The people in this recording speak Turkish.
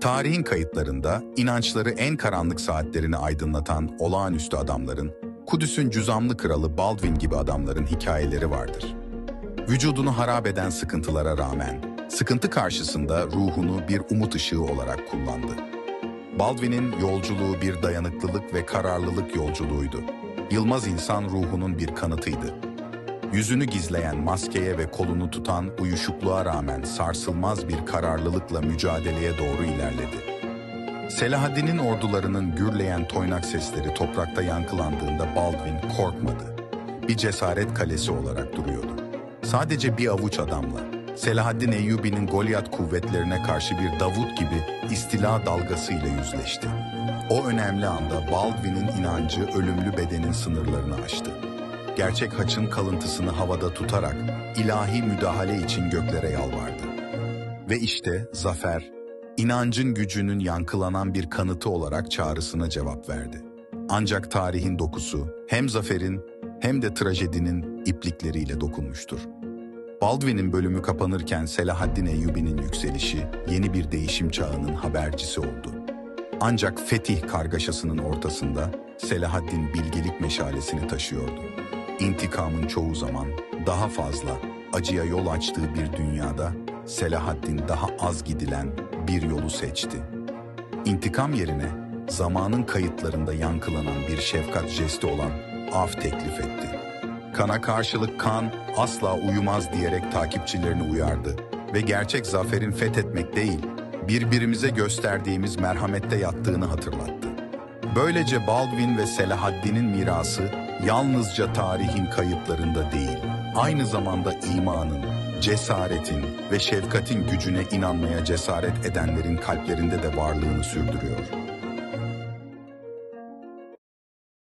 Tarihin kayıtlarında inançları en karanlık saatlerini aydınlatan olağanüstü adamların, Kudüs'ün cüzamlı kralı Baldwin gibi adamların hikayeleri vardır. Vücudunu harap eden sıkıntılara rağmen, sıkıntı karşısında ruhunu bir umut ışığı olarak kullandı. Baldwin'in yolculuğu bir dayanıklılık ve kararlılık yolculuğuydu. Yılmaz insan ruhunun bir kanıtıydı. Yüzünü gizleyen maskeye ve kolunu tutan uyuşukluğa rağmen sarsılmaz bir kararlılıkla mücadeleye doğru ilerledi. Selahaddin'in ordularının gürleyen toynak sesleri toprakta yankılandığında Baldwin korkmadı. Bir cesaret kalesi olarak duruyordu. Sadece bir avuç adamla, Selahaddin Eyyubi'nin Goliat kuvvetlerine karşı bir Davut gibi istila dalgasıyla yüzleşti. O önemli anda Baldwin'in inancı ölümlü bedenin sınırlarını aştı. Gerçek haçın kalıntısını havada tutarak ilahi müdahale için göklere yalvardı. Ve işte zafer, inancın gücünün yankılanan bir kanıtı olarak çağrısına cevap verdi. Ancak tarihin dokusu hem zaferin hem de trajedinin iplikleriyle dokunmuştur. Baldwin'in bölümü kapanırken Selahaddin Eyyubi'nin yükselişi yeni bir değişim çağının habercisi oldu. Ancak fetih kargaşasının ortasında Selahaddin bilgelik meşalesini taşıyordu. İntikamın çoğu zaman daha fazla acıya yol açtığı bir dünyada Selahaddin daha az gidilen bir yolu seçti. İntikam yerine zamanın kayıtlarında yankılanan bir şefkat jesti olan af teklif etti. Kana karşılık kan asla uyumaz diyerek takipçilerini uyardı ve gerçek zaferin fethetmek değil, birbirimize gösterdiğimiz merhamette yattığını hatırlattı. Böylece Baldwin ve Selahaddin'in mirası yalnızca tarihin kayıtlarında değil, aynı zamanda imanın, cesaretin ve şefkatin gücüne inanmaya cesaret edenlerin kalplerinde de varlığını sürdürüyor.